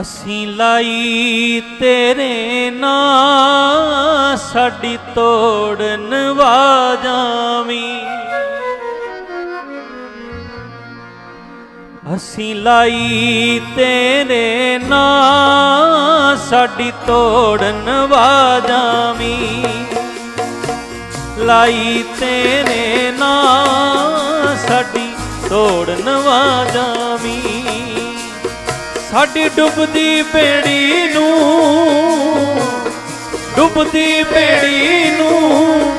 ਅਸੀਂ ਲਾਈ ਤੇਰੇ ਨਾਂ, ਸਾਡੀ ਤੋੜਨ ਵਾਜਾਵੀਂ। ਅਸੀਂ ਲਾਈ ਤੇਰੇ ਨਾਂ, ਸਾਡੀ ਤੋੜਨ ਵਾਜਾਵੀਂ। ਲਾਈ ਤੇਰੇ ਨਾਂ, ਸਾਡੀ ਤੋੜਨ ਵਾਜਾਵੀਂ। ਸਾਡੀ ਡੁੱਬਦੀ ਬੇੜੀ ਨੂੰ, ਡੁੱਬਦੀ ਬੇੜੀ ਨੂੰ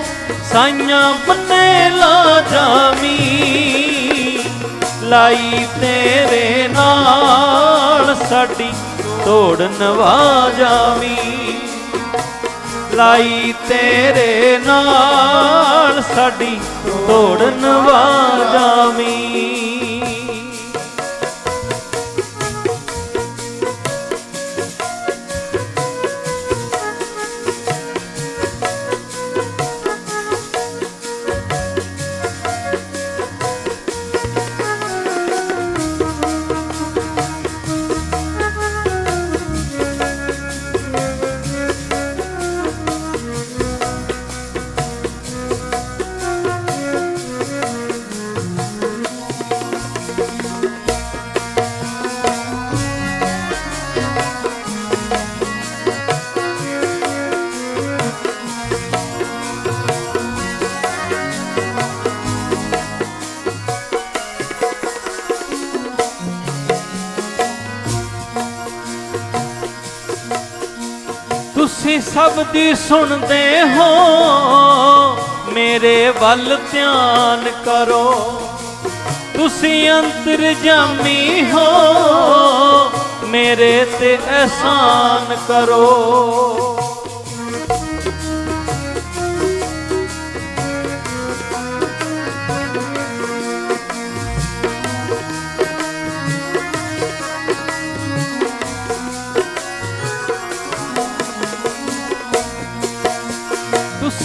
ਸਾਈਆਂ ਬੰਨੇ ਲਾ ਜਾਵੀਂ, ਲਾਈ ਤੇਰੇ ਨਾਲ ਸਾਡੀ ਤੋੜਨ ਵਾਜਾਵੀਂ ਲਾਈ ਤੇਰੇ ਨਾਲ ਸਾਡੀ ਤੋੜਨ ਵਾ ਜਾਮੀ ਤੁਸੀਂ ਸਭ ਦੀ ਸੁਣਦੇ ਹੋ। ਮੇਰੇ ਵੱਲ ਧਿਆਨ ਕਰੋ। ਤੁਸੀਂ ਅੰਤਰਜਾਮੀ ਹੋ। ਮੇਰੇ ਤੇ ਅਹਿਸਾਨ ਕਰੋ।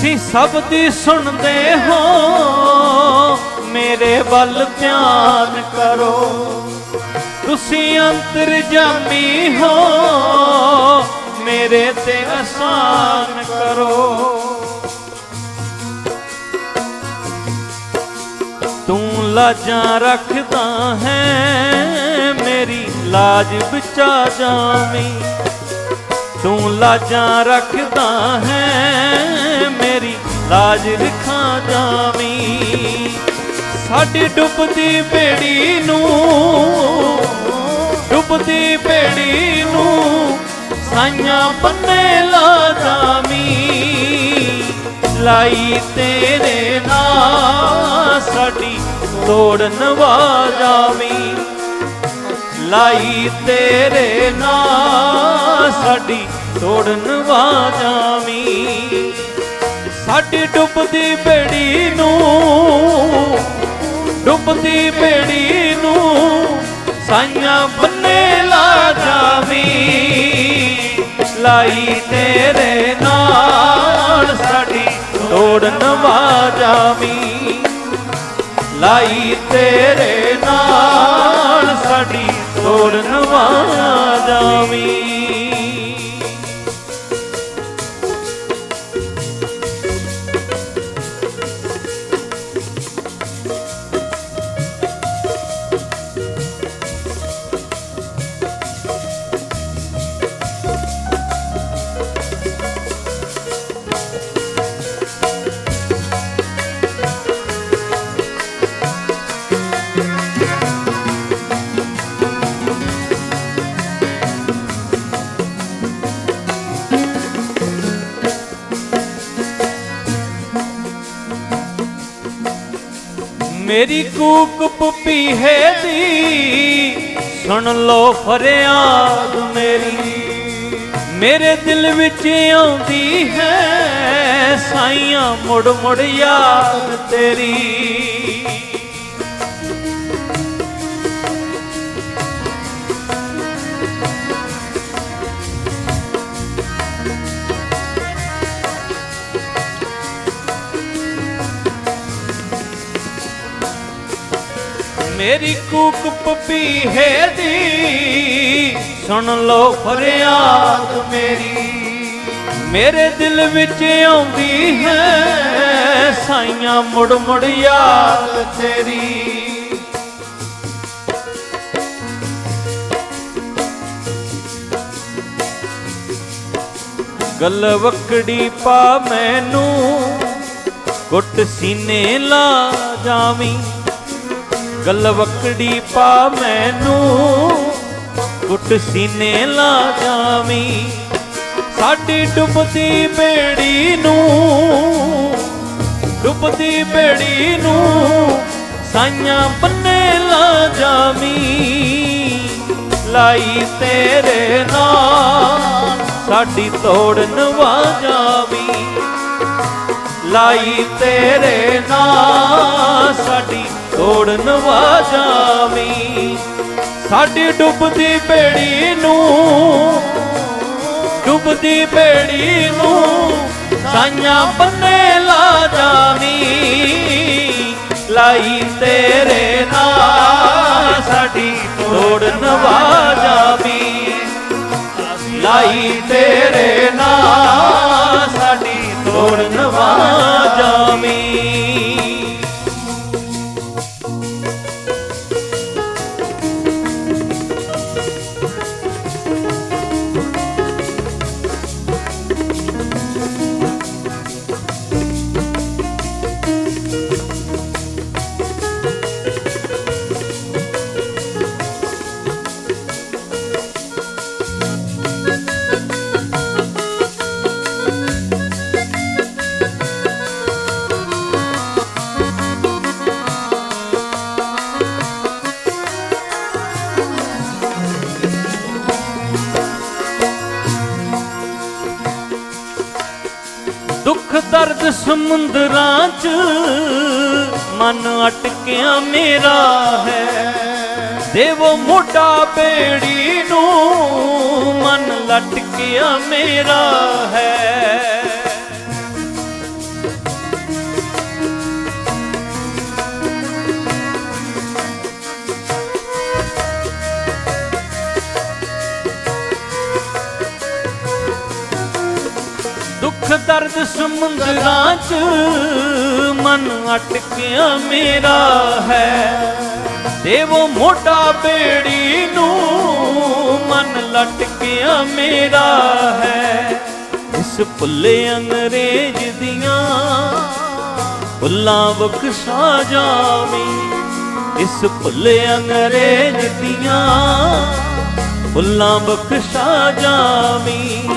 ਤੁਸੀਂ ਸਭ ਦੀ ਸੁਣਦੇ ਹੋ, ਮੇਰੇ ਵੱਲ ਧਿਆਨ ਕਰੋ। ਤੁਸੀਂ ਅੰਤਰਜਾਮੀ ਹੋ, ਮੇਰੇ ਤੇ ਆਸਾਨ ਕਰੋ। ਤੂੰ ਲਾਜਾਂ ਰੱਖਦਾ ਹੈ, ਮੇਰੀ ਲਾਜ ਬਚਾ ਜਾਵੀਂ। ਤੂੰ ਲਾਜਾਂ ਰੱਖਦਾ ਹੈ ਲਾਜ ਰਖਾ ਜਾਵੀਂ। ਸਾਡੀ ਡੁੱਬਦੀ ਬੇੜੀ ਨੂੰ, ਡੁੱਬਦੀ ਬੇੜੀ ਨੂੰ ਸਾਈਆਂ ਬੰਨੇ ਲਾ ਜਾਵੀਂ। ਲਾਈ ਤੇਰੇ ਨਾਲ ਸਾਡੀ ਤੋੜਨ ਵਾਜਾਵੀਂ ਲਾਈ ਤੇਰੇ ਨਾਲ ਸਾਡੀ ਤੋੜਨ ਵਾਜਾਵੀਂ ਸਾਡੀ ਡੁੱਬਦੀ ਬੇੜੀ ਨੂੰ, ਡੁੱਬਦੀ ਬੇੜੀ ਨੂੰ, ਸਾਈਆਂ ਬੰਨੇ ਲਾ ਜਾਵੀਂ, ਲਾਈ ਤੇਰੇ ਨਾਲ ਸਾਡੀ ਤੋੜਨ ਵਾਜਾਵੀਂ ਲਾਈ ਤੇਰੇ ਨਾਲ ਸਾਡੀ ਤੋੜਨ ਮੇਰੀ ਕੂਕ ਪੁੱਪੀ ਹੈ ਦੀ। ਸੁਣ ਲੋ ਫਰਿਆਦ ਮੇਰੀ। ਮੇਰੇ ਦਿਲ ਵਿੱਚ ਆਉਂਦੀ ਹੈ ਸਾਈਆਂ ਮੁੜ ਮੁੜ ਯਾਦ ਤੇਰੀ। ਮੇਰੀ ਕੂਕ ਪਪੀ ਹੈ ਦੀ ਸੁਣ ਲਓ ਫਰਿਆਦ ਮੇਰੀ। ਮੇਰੇ ਦਿਲ ਵਿੱਚ ਆਉਂਦੀ ਹੈ ਸਾਈਆਂ ਮੁੜ ਮੁੜ ਯਾਦ ਤੇਰੀ। ਗੱਲ ਵਕੜੀ ਪਾ ਮੈਨੂੰ, ਗੁੱਟ ਸੀਨੇ ਲਾ ਜਾਵੀਂ। ਗਲ ਵਕੜੀ ਪਾ ਮੈਨੂੰ ਗੁੱਟ ਸੀਨੇ ਲਾ ਜਾਵੀਂ। ਸਾਡੀ ਡੁੱਬਦੀ ਬੇੜੀ ਨੂੰ, ਡੁੱਬਦੀ ਬੇੜੀ ਨੂੰ ਸਾਈਆਂ ਬੰਨੇ ਲਾ ਜਾਵੀਂ। ਲਾਈ ਤੇਰੇ ਨਾਲ, ਸਾਡੀ ਤੋੜਨ ਵਾਜਾਵੀਂ ਲਾਈ ਤੇਰੇ ਨਾਲ, ਸਾਡੀ ਤੋੜਨ ਵਾਜਾਵੀਂ। ਸਾਡੀ ਡੁੱਬਦੀ ਬੇੜੀ ਨੂੰ, ਡੁੱਬਦੀ ਬੇੜੀ ਨੂੰ ਸਾਈਆਂ ਬੰਨੇ ਲਾ ਜਾਵੀਂ। ਲਾਈ ਤੇਰੇ ਨਾਲ ਸਾਡੀ ਤੋੜਨ ਵਾਜਾਵੀਂ। ਲਾਈ ਤੇਰੇ ਦੁੱਖ ਸਮੁੰਦਰਾਂ 'ਚ ਮਨ ਅਟਕਿਆ ਮੇਰਾ ਹੈ। ਦੇਵੋ ਮੋਢਾ ਬੇੜੀ ਨੂੰ ਮਨ ਲਟਕਿਆ ਮੇਰਾ ਹੈ। ਦਰਦ ਸਮੁੰਦਰਾਂ 'ਚ ਮਨ ਅਟਕਿਆ ਮੇਰਾ ਹੈ। ਦੇਵੋ ਮੋਟਾ ਬੇੜੀ ਨੂੰ ਮਨ ਲਟਕਿਆ ਮੇਰਾ ਹੈ। ਇਸ ਭੁੱਲੇ ਅੰਗਰੇਜ਼ ਦੀਆਂ ਭੁੱਲਾਂ ਬਖਸ਼ਾ ਜਾਵੀਂ। ਇਸ ਭੁੱਲੇ ਅੰਗਰੇਜ਼ ਦੀਆਂ ਭੁੱਲਾਂ ਬਖਸ਼ਾ ਜਾਵੀਂ।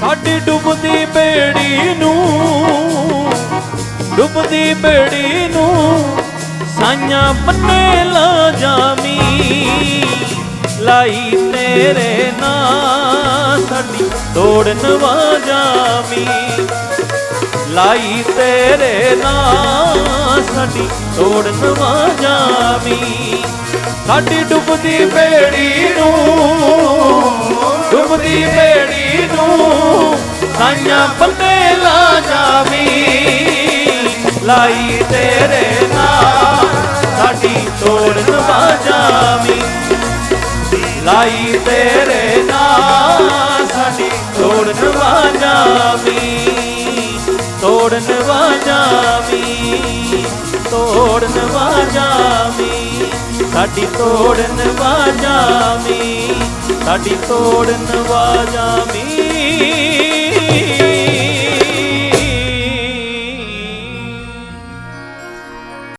ਸਾਡੀ ਡੁੱਬਦੀ ਬੇੜੀ ਨੂੰ, ਡੁੱਬਦੀ ਬੇੜੀ ਨੂੰ ਸਾਈਆਂ ਬੰਨੇ ਲਾ ਜਾਮੀ ਲਾਈ ਤੇਰੇ ਨਾਲ ਸਾਡੀ ਤੋੜਨ ਵਾਜਾਵੀਂ। ਲਾਈ ਤੇਰੇ ਨਾਲ ਸਾਡੀ ਤੋੜਨ ਵਾਜਾਵੀਂ। ਸਾਡੀ ਡੁੱਬਦੀ ਬੇੜੀ ਨੂੰ, ਡੁੱਬਦੀ ਬੇੜੀ ਨੂੰ, ਸਾਈਆਂ ਬੰਨੇ ਲਾ ਜਾਵੀਂ, ਲਾਈ ਤੇਰੇ ਨਾਲ, ਸਾਡੀ ਤੋੜਨ ਵਾਜਾਵੀਂ ਲਾਈ ਤੇਰੇ ਨਾਲ, ਸਾਡੀ ਤੋੜਨ ਵਾਜਾਵੀਂ ਤੋੜਨ ਵਾਜਾਵੀਂ ਤੋੜਨ ਵਾਜਾਵੀਂ ਸਾਡੀ ਤੋੜਨ ਵਾਜਾਵੀ ਸਾਡੀ ਤੋੜਨ ਵਾਜਾਵੀ